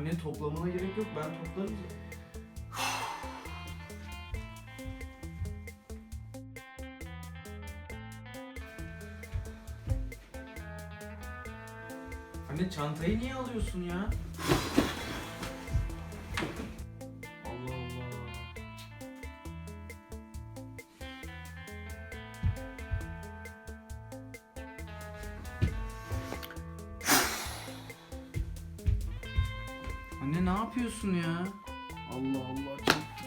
Anne toplamana gerek yok ben toplarım. Anne çantayı niye alıyorsun ya? Anne ne yapıyorsun ya? Allah Allah çarptık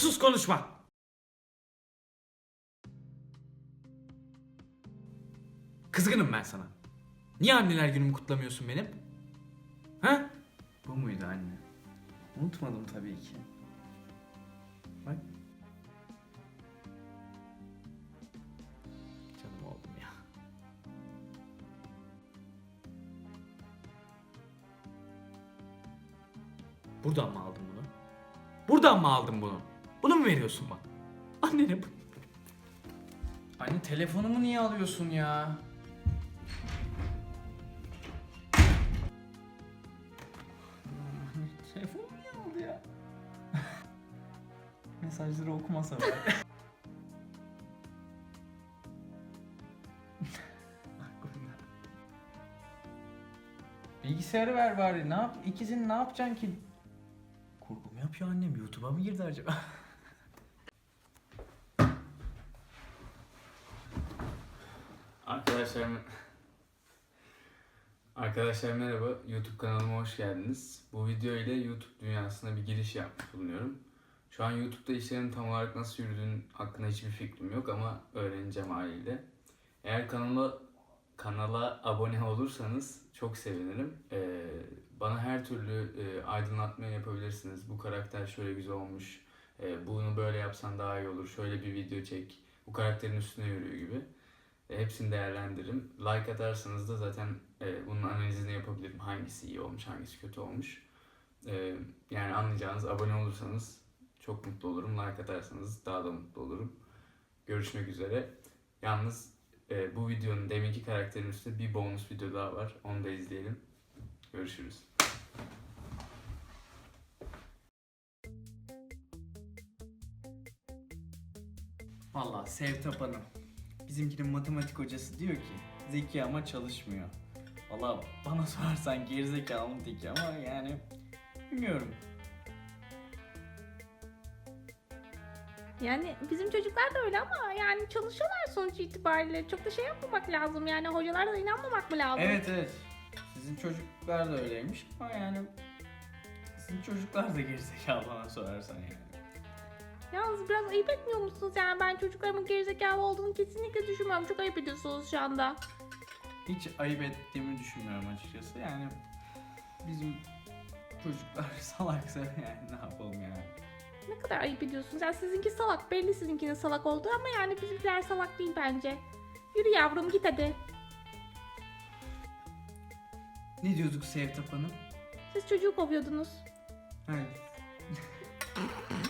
Sus konuşma. Kızgınım ben sana. Niye anneler günümü kutlamıyorsun benim? Ha? Bu muydu anne? Unutmadım tabii ki. Bak. Canım oğlum ya. Buradan mı aldın bunu? Buradan mı aldın bunu? Bunu mu veriyorsun bana? Annene bu. Anne telefonumu niye alıyorsun ya? Telefonu niye aldı ya? Mesajları okumasa. Aklımda. Bilgisayarı ver bari. Ne yap? İkisini ne yapacaksın ki? Kurgu mu yapıyor annem? YouTube'a mı girdi acaba? Arkadaşlar Arkadaşlar merhaba. YouTube kanalıma hoş geldiniz. Bu video ile YouTube dünyasına bir giriş yapmış bulunuyorum. Şu an YouTube'da işlerin tam olarak nasıl yürüdüğünün hakkında hiçbir fikrim yok ama öğreneceğim haliyle. Eğer kanala kanala abone olursanız çok sevinirim. Ee, bana her türlü e, aydınlatma yapabilirsiniz. Bu karakter şöyle güzel olmuş. e, bunu böyle yapsan daha iyi olur. Şöyle bir video çek. Bu karakterin üstüne yürüyor gibi. E, Hepsini değerlendiririm. Like atarsanız da zaten e, bunun analizini yapabilirim. Hangisi iyi olmuş, hangisi kötü olmuş. E, yani anlayacağınız abone olursanız çok mutlu olurum. Like atarsanız daha da mutlu olurum. Görüşmek üzere. Yalnız e, bu videonun deminki karakterin üstünde bir bonus video daha var. Onu da izleyelim. Görüşürüz. Vallahi Sevtap Hanım. Bizimkinin matematik hocası diyor ki zeki ama çalışmıyor. Vallahi bana sorarsan gerizekalının teki ama yani bilmiyorum. Yani bizim çocuklar da öyle ama yani çalışıyorlar sonuç itibariyle. Çok da şey yapmamak lazım yani hocalara da inanmamak mı lazım? Evet evet. Sizin çocuklar da öyleymiş ama yani sizin çocuklar da gerizekalı bana sorarsan yani. Yalnız biraz ayıp etmiyor musunuz? Yani ben çocuklarımın gerizekalı olduğunu kesinlikle düşünmüyorum. Çok ayıp ediyorsunuz şu anda. Hiç ayıp ettiğimi düşünmüyorum açıkçası yani. Bizim çocuklar salaksa yani ne yapalım yani. Ne kadar ayıp ediyorsunuz? Yani sizinki salak. Belli sizinkinin salak olduğu ama yani bizimkiler salak değil bence. Yürü yavrum git hadi. Ne diyorduk Sevtap Hanım? Siz çocuğu kovuyordunuz. Ha.